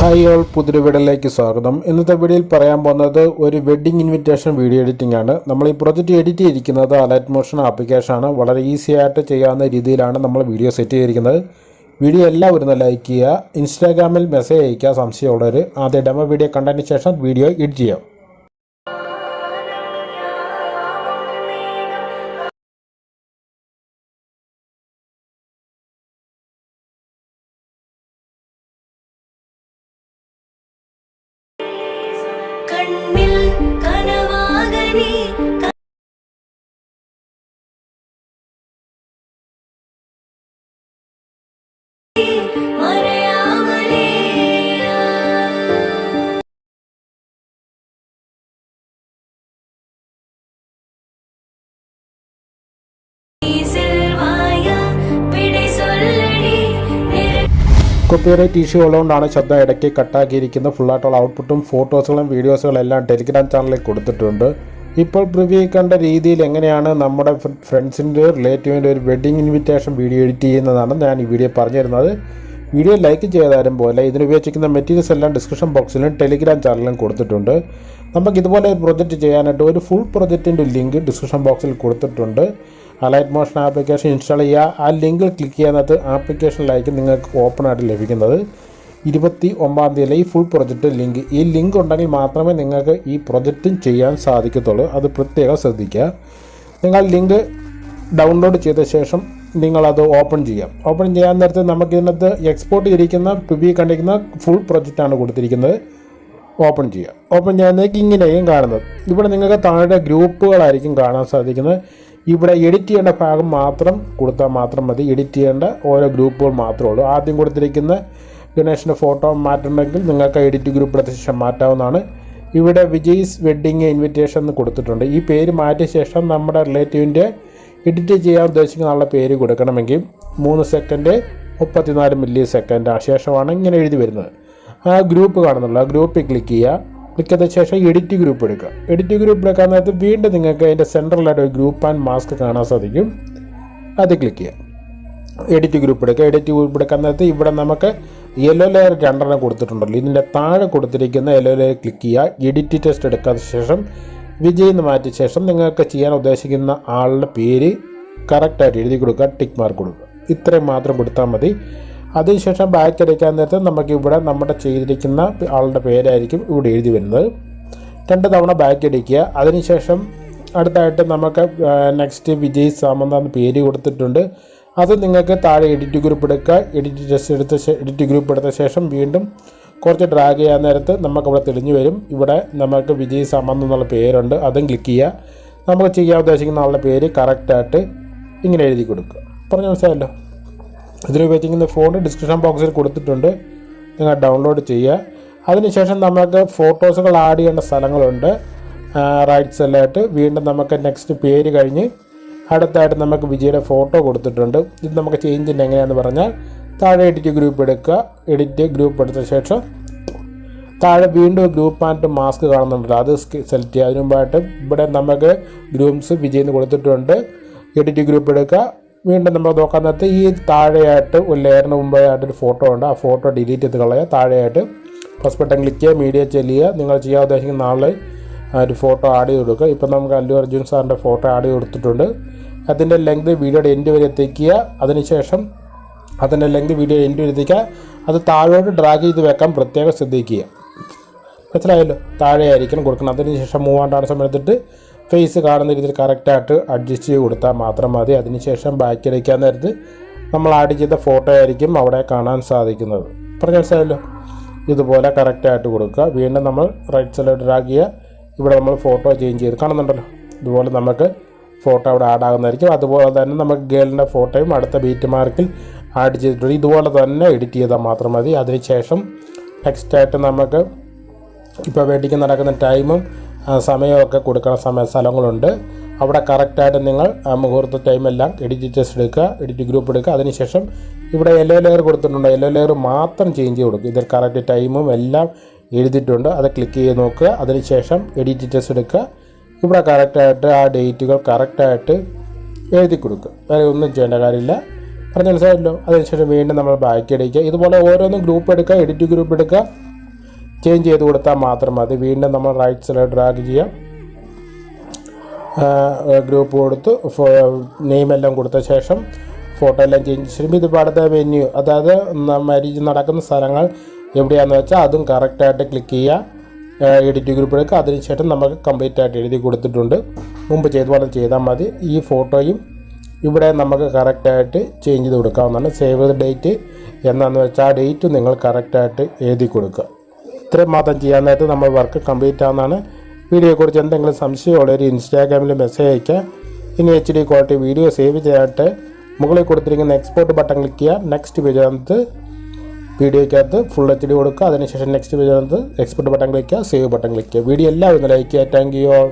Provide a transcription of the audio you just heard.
Hi all പുതിയൊരു വീഡിയോയിലേക്ക് സ്വാഗതം. ഇന്നത്തെ വീഡിയോയിൽ പറയാൻ പോകുന്നത് ഒരു വെഡ്ഡിംഗ് ഇൻവിറ്റേഷൻ വീഡിയോ എഡിറ്റിംഗ് ആണ്. നമ്മൾ ഈ പ്രൊജക്റ്റ് എഡിറ്റ് ചെയ്തിരിക്കുന്നത് അലൈറ്റ് മോഷൻ ആപ്ലിക്കേഷൻ ആണ്. വളരെ ഈസി ആയിട്ട് ചെയ്യാവുന്ന രീതിയിലാണ് നമ്മൾ വീഡിയോ സെറ്റ് ചെയ്തിരിക്കുന്നത്. വീഡിയോ എല്ലാവരും ഒന്ന് ലൈക്ക് ചെയ്യുക ഇൻസ്റ്റാഗ്രാമിൽ മെസ്സേജ് അയക്കുക സംശയമുള്ളവർ ആദ്യ ഡെമോ വീഡിയോ കണ്ടതിന് ശേഷം വീഡിയോ എഡിറ്റ് ചെയ്യാം. കോപ്പിറൈറ്റ് ഇഷ്യൂ ഉള്ളതുകൊണ്ടാണ് ശബ്ദം ഇടയ്ക്ക് കട്ടാക്കിയിരിക്കുന്നത്. ഫുള്ളായിട്ടുള്ള ഔട്ട്പുട്ടും ഫോട്ടോസുകളും വീഡിയോസുകളും എല്ലാം ടെലിഗ്രാം ചാനലിൽ കൊടുത്തിട്ടുണ്ട്. ഇപ്പോൾ പ്രിവ്യൂ കണ്ട രീതിയിൽ എങ്ങനെയാണ് നമ്മുടെ ഫ്രണ്ട്സിന്റെ റിലേറ്റീവിന്റെ ഒരു വെഡ്ഡിംഗ് ഇൻവിറ്റേഷൻ വീഡിയോ എഡിറ്റ് ചെയ്യുന്നതാണ് ഞാൻ ഈ വീഡിയോ പറഞ്ഞു തരുന്നത് വീഡിയോ ലൈക്ക് ചെയ്താലും പോലെ ഇതിനുപയോഗിക്കുന്ന മെറ്റീരിയൽസ് എല്ലാം ഡിസ്ക്രിപ്ഷൻ ബോക്സിലും ടെലിഗ്രാം ചാനലിലും കൊടുത്തിട്ടുണ്ട്. നമുക്ക് ഇതുപോലെ ഒരു പ്രൊജക്റ്റ് ചെയ്യാനായിട്ട് ഒരു ഫുൾ പ്രൊജക്റ്റിന്റെ ലിങ്ക് ഡിസ്ക്രിപ്ഷൻ ബോക്സിൽ കൊടുത്തിട്ടുണ്ട്. അലൈറ്റ് മോഷൻ ആപ്ലിക്കേഷൻ ഇൻസ്റ്റാൾ ചെയ്യുക. ആ ലിങ്കിൽ ക്ലിക്ക് ചെയ്യുന്നത് ആപ്ലിക്കേഷനിലായിരിക്കും നിങ്ങൾക്ക് ഓപ്പൺ ആയിട്ട് ലഭിക്കുന്നത്. ഇരുപത്തി ഒമ്പതാം തീയതി ഈ ഫുൾ പ്രൊജക്റ്റ് ലിങ്ക് ഈ ലിങ്ക് ഉണ്ടെങ്കിൽ മാത്രമേ നിങ്ങൾക്ക് ഈ പ്രൊജക്റ്റും ചെയ്യാൻ സാധിക്കത്തുള്ളൂ. അത് പ്രത്യേകം ശ്രദ്ധിക്കുക. നിങ്ങൾ ലിങ്ക് ഡൗൺലോഡ് ചെയ്ത ശേഷം നിങ്ങളത് ഓപ്പൺ ചെയ്യാം. ഓപ്പൺ ചെയ്യാൻ നേരത്തെ നമുക്ക് ഇതിനകത്ത് എക്സ്പോർട്ട് ചെയ്തിരിക്കുന്ന പ്രിവ്യൂ കണ്ടിരിക്കുന്ന ഫുൾ പ്രൊജക്റ്റാണ് കൊടുത്തിരിക്കുന്നത്. ഓപ്പൺ ചെയ്യുക. ഓപ്പൺ ചെയ്യുന്നതിലേക്ക് ഇങ്ങനെയും കാണുന്നത്. ഇവിടെ നിങ്ങൾക്ക് താഴെ ഗ്രൂപ്പുകളായിരിക്കും കാണാൻ സാധിക്കുന്നത്. ഇവിടെ എഡിറ്റ് ചെയ്യേണ്ട ഭാഗം മാത്രം കൊടുത്താൽ മാത്രം മതി. എഡിറ്റ് ചെയ്യേണ്ട ഓരോ ഗ്രൂപ്പുകൾ മാത്രമേ ഉള്ളൂ. ആദ്യം കൊടുത്തിരിക്കുന്ന ഗണേഷിന്റെ ഫോട്ടോ മാറ്റണമെങ്കിൽ നിങ്ങൾക്ക് എഡിറ്റ് ഗ്രൂപ്പ് എടുത്ത മാറ്റാവുന്നതാണ്. ഇവിടെ വിജയ്സ് വെഡ്ഡിങ് ഇൻവിറ്റേഷൻ എന്ന് കൊടുത്തിട്ടുണ്ട്. ഈ പേര് മാറ്റിയ ശേഷം നമ്മുടെ റിലേറ്റീവിന്റെ എഡിറ്റ് ചെയ്യാൻ ഉദ്ദേശിക്കുന്ന ആളുടെ പേര് കൊടുക്കണമെങ്കിൽ മൂന്ന് സെക്കൻഡ് മുപ്പത്തിനാല് മില്ലി സെക്കൻഡ് ആ ശേഷമാണ് ഇങ്ങനെ എഴുതി വരുന്നത്. ആ ഗ്രൂപ്പ് കാണുന്നുള്ളൂ ആ ഗ്രൂപ്പിൽ ക്ലിക്ക് ചെയ്യുക. ക്ലിക്ക് ശേഷം എഡിറ്റ് ഗ്രൂപ്പ് എടുക്കുക. എഡിറ്റ് ഗ്രൂപ്പ് എടുക്കാൻ നേരത്ത് വീണ്ടും നിങ്ങൾക്ക് അതിന്റെ സെൻട്രലായിട്ട് ഒരു ഗ്രൂപ്പ് ആൻഡ് മാസ്ക് കാണാൻ സാധിക്കും. അത് ക്ലിക്ക് ചെയ്യുക. എഡിറ്റ് ഗ്രൂപ്പ് എടുക്കുക. എഡിറ്റ് ഗ്രൂപ്പ് എടുക്കാൻ നേരത്ത് ഇവിടെ നമുക്ക് യെല്ലോ ലെയർ രണ്ടെണ്ണം കൊടുത്തിട്ടുണ്ടല്ലോ. ഇതിന്റെ താഴെ കൊടുത്തിരിക്കുന്ന യെല്ലോ ലെയർ ക്ലിക്ക് ചെയ്യുക. എഡിറ്റ് ടെസ്റ്റ് എടുക്കാത്ത ശേഷം വിജയ് എന്ന് മാറ്റിയ ശേഷം നിങ്ങൾക്ക് ചെയ്യാൻ ഉദ്ദേശിക്കുന്ന ആളുടെ പേര് കറക്റ്റായിട്ട് എഴുതി കൊടുക്കുക. ടിക്ക് മാർക്ക് കൊടുക്കുക. ഇത്രയും മാത്രം കൊടുത്താൽ മതി. അതിനുശേഷം ബാക്ക് അടിക്കാൻ നേരത്ത് നമുക്ക് ഇവിടെ നമ്മുടെ ചെയ്തിരിക്കുന്ന ആളുടെ പേരായിരിക്കും ഇവിടെ എഴുതി വരുന്നത്. രണ്ട് തവണ ബാക്ക് അടിക്കുക. അതിനുശേഷം അടുത്തായിട്ട് നമുക്ക് നെക്സ്റ്റ് വിജയ് സാമന്ത എന്ന് പേര് കൊടുത്തിട്ടുണ്ട്. അത് നിങ്ങൾക്ക് താഴെ എഡിറ്റ് ഗ്രൂപ്പ് എടുക്കുക. എഡിറ്റ് ജസ്റ്റ് എടുത്ത എഡിറ്റ് ഗ്രൂപ്പ് എടുത്ത ശേഷം വീണ്ടും കുറച്ച് ഡ്രാഗ് ചെയ്യാൻ നേരത്ത് നമുക്ക് ഇവിടെ തെളിഞ്ഞു വരും. ഇവിടെ നമുക്ക് വിജയ് സാമന്ത് എന്നുള്ള പേരുണ്ട്. അതും ക്ലിക്ക് ചെയ്യുക. നമുക്ക് ചെയ്യാൻ ഉദ്ദേശിക്കുന്ന ആളുടെ പേര് കറക്റ്റായിട്ട് ഇങ്ങനെ എഴുതി കൊടുക്കുക. പറഞ്ഞ മനസ്സിലായല്ലോ? ഇതിന് ഉപയോഗിക്കുന്ന ഫോൺ ഡിസ്ക്രിപ്ഷൻ ബോക്സിൽ കൊടുത്തിട്ടുണ്ട്. നിങ്ങൾ ഡൗൺലോഡ് ചെയ്യുക. അതിനുശേഷം നമുക്ക് ഫോട്ടോസുകൾ ആഡ് ചെയ്യേണ്ട സ്ഥലങ്ങളുണ്ട്. റൈറ്റ് സൈഡിലായിട്ട് വീണ്ടും നമുക്ക് നെക്സ്റ്റ് പേര് കഴിഞ്ഞ് അടുത്തായിട്ട് നമുക്ക് വിജയുടെ ഫോട്ടോ കൊടുത്തിട്ടുണ്ട്. ഇത് നമുക്ക് ചേഞ്ച് ചെയ്യുന്നത് എങ്ങനെയാണെന്ന് പറഞ്ഞാൽ താഴെ എഡിറ്റ് ഗ്രൂപ്പ് എടുക്കുക. എഡിറ്റ് ഗ്രൂപ്പ് എടുത്ത ശേഷം താഴെ വീണ്ടും ഗ്രൂപ്പ് ആൻഡ് മാസ്ക് കാണുന്നുണ്ടല്ലോ. അത് സെലക്ട് ചെയ്യുക. അതിനുമ്പായിട്ട് ഇവിടെ നമുക്ക് ഗ്രൂംസ് വിജയിന്ന് കൊടുത്തിട്ടുണ്ട്. എഡിറ്റ് ഗ്രൂപ്പ് എടുക്കുക. വീണ്ടും നമ്മൾ നോക്കാൻ നേരത്തെ ഈ താഴെയായിട്ട് ഒരു ലെയറിന് മുമ്പായിട്ട് ഒരു ഫോട്ടോ ഉണ്ട്. ആ ഫോട്ടോ ഡിലീറ്റ് ചെയ്ത് കളയുക താഴെയായിട്ട് ഫസ്റ്റ് ബട്ടൺ ക്ലിക്ക് ചെയ്യുക മീഡിയ ചെല്ലുക നിങ്ങൾ ചെയ്യാൻ ഉദ്ദേശിക്കുന്ന നാളെ ഒരു ഫോട്ടോ ആഡ് ചെയ്ത് കൊടുക്കുക. ഇപ്പം നമുക്ക് അല്ലു അർജുൻ സാറിന്റെ ഫോട്ടോ ആഡ് ചെയ്ത് കൊടുത്തിട്ടുണ്ട്. അതിന്റെ ലെങ്ത് വീഡിയോയുടെ എൻഡ് വരെ എത്തിക്കുക. അതിനുശേഷം അതിന്റെ ലെങ്ത് വീഡിയോ എൻഡ് വരെ എത്തിക്കുക. അത് താഴോട്ട് ഡ്രാഗ് ചെയ്ത് വെക്കാൻ പ്രത്യേകം ശ്രദ്ധിക്കുക. മനസ്സിലായല്ലോ? താഴെയായിരിക്കണം കൊടുക്കണം അതിനുശേഷം മൂവാണ്ടാണ് സമയത്തിട്ട് ഫേസ് കാണുന്ന രീതിയിൽ കറക്റ്റായിട്ട് അഡ്ജസ്റ്റ് ചെയ്ത് കൊടുത്താൽ മാത്രം മതി. അതിനുശേഷം ബാക്ക് അടിക്കാൻ നേരത്ത് നമ്മൾ ആഡ് ചെയ്ത ഫോട്ടോ ആയിരിക്കും അവിടെ കാണാൻ സാധിക്കുന്നത്. പറഞ്ഞ മനസ്സിലായല്ലോ? ഇതുപോലെ കറക്റ്റായിട്ട് കൊടുക്കുക. വീണ്ടും നമ്മൾ റൈറ്റ് സൈഡ് ഡ്രാഗ് ചെയ്യുക. ഇവിടെ നമ്മൾ ഫോട്ടോ ചേഞ്ച് ചെയ്ത് കാണുന്നുണ്ടല്ലോ? ഇതുപോലെ നമുക്ക് ഫോട്ടോ അവിടെ ആഡ് ആകുന്നതായിരിക്കും. അതുപോലെ തന്നെ നമുക്ക് ഗേളിന്റെ ഫോട്ടോയും അടുത്ത ബീറ്റ് മാർക്കിൽ ആഡ് ചെയ്തിട്ടുണ്ട്. ഇതുപോലെ തന്നെ എഡിറ്റ് ചെയ്താൽ മാത്രം മതി. അതിനുശേഷം നെക്സ്റ്റ് ആയിട്ട് നമുക്ക് ഇപ്പോൾ വെഡിങ് നടക്കുന്ന ടൈമും സമയമൊക്കെ കൊടുക്കുന്ന സമയ സ്ഥലങ്ങളുണ്ട്. അവിടെ കറക്റ്റായിട്ട് നിങ്ങൾ മുഹൂർത്ത ടൈമെല്ലാം എഡിറ്റ് ടെസ്റ്റ് എടുക്കുക എഡിറ്റ് ഗ്രൂപ്പ് എടുക്കുക. അതിനുശേഷം ഇവിടെ യെല്ലോ ലെയർ കൊടുത്തിട്ടുണ്ട്. യെല്ലോ ലെയർ മാത്രം ചേഞ്ച് ചെയ്ത് കൊടുക്കുക ഇതിൽ കറക്റ്റ് ടൈമും എല്ലാം എഴുതിയിട്ടുണ്ട്. അത് ക്ലിക്ക് ചെയ്ത് നോക്കുക. അതിനുശേഷം എഡിറ്റ് ടെസ്റ്റ് എടുക്കുക. ഇവിടെ കറക്റ്റായിട്ട് ആ ഡേറ്റുകൾ കറക്റ്റായിട്ട് എഴുതി കൊടുക്കുക. വേറെ ഒന്നും ചെയ്യേണ്ട കാര്യമില്ല. പറഞ്ഞ മനസ്സിലായല്ലോ? അതിനുശേഷം വീണ്ടും നമ്മൾ ബാക്കി അടിക്കുക. ഇതുപോലെ ഓരോന്നും ഗ്രൂപ്പ് എടുക്കുക എഡിറ്റ് ഗ്രൂപ്പ് എടുക്കുക. ചേഞ്ച് ചെയ്ത് കൊടുത്താൽ മാത്രം മതി. വീണ്ടും നമ്മൾ റൈറ്റ് സൈഡ് ഡ്രാഗ് ചെയ്യാം. ഗ്രൂപ്പ് കൊടുത്ത്. നെയിം എല്ലാം കൊടുത്ത ശേഷം ഫോട്ടോ എല്ലാം ചേഞ്ച് ചെയ്യുമ്പോൾ ഇത് പാടത്തെ വെന്യൂ അതായത് മാരേജ് നടക്കുന്ന സ്ഥലങ്ങൾ എവിടെയാണെന്ന് വെച്ചാൽ അതും കറക്റ്റായിട്ട് ക്ലിക്ക് ചെയ്യുക എഡിറ്റ് ഗ്രൂപ്പ് എടുക്കുക. അതിനുശേഷം നമുക്ക് കംപ്ലീറ്റ് ആയിട്ട് എഴുതി കൊടുത്തിട്ടുണ്ട്. മുമ്പ് ചെയ്ത പോലെ ചെയ്താൽ മതി. ഈ ഫോട്ടോയും ഇവിടെ നമുക്ക് കറക്റ്റായിട്ട് ചേഞ്ച് ചെയ്ത് കൊടുക്കാവുന്നതാണ്. സേവ് ഡേറ്റ് എന്നാന്ന് വെച്ചാൽ ആ ഡേറ്റ് നിങ്ങൾ കറക്റ്റായിട്ട് എഴുതി കൊടുക്കുക. ഇത്രയും മാത്രം ചെയ്യാൻ നേരത്ത് നമ്മൾ വർക്ക് കംപ്ലീറ്റ് ആവുന്നതാണ്. വീഡിയോയെക്കുറിച്ച് എന്തെങ്കിലും സംശയമുള്ളവർ ഇൻസ്റ്റാഗ്രാമിൽ മെസ്സേജ് അയയ്ക്കുക. ഇനി H D quality video save ചെയ്യാനായിട്ട് മുകളിൽ കൊടുത്തിരിക്കുന്ന എക്സ്പോർട്ട് ബട്ടൺ ക്ലിക്ക് ചെയ്യുക. നെക്സ്റ്റ് പേജിനകത്ത് വീഡിയോയ്ക്കകത്ത് ഫുൾ എച്ച് ഡി കൊടുക്കുക. അതിനുശേഷം നെക്സ്റ്റ് പേജിനകത്ത് എക്സ്പോർട്ട് ബട്ടൺ ക്ലിക്ക് ചെയ്യുക. സേവ് ബട്ടൺ ക്ലിക്ക് ചെയ്യുക. വീഡിയോ എല്ലാവരും ലൈക്ക് ചെയ്യുക. Thank you all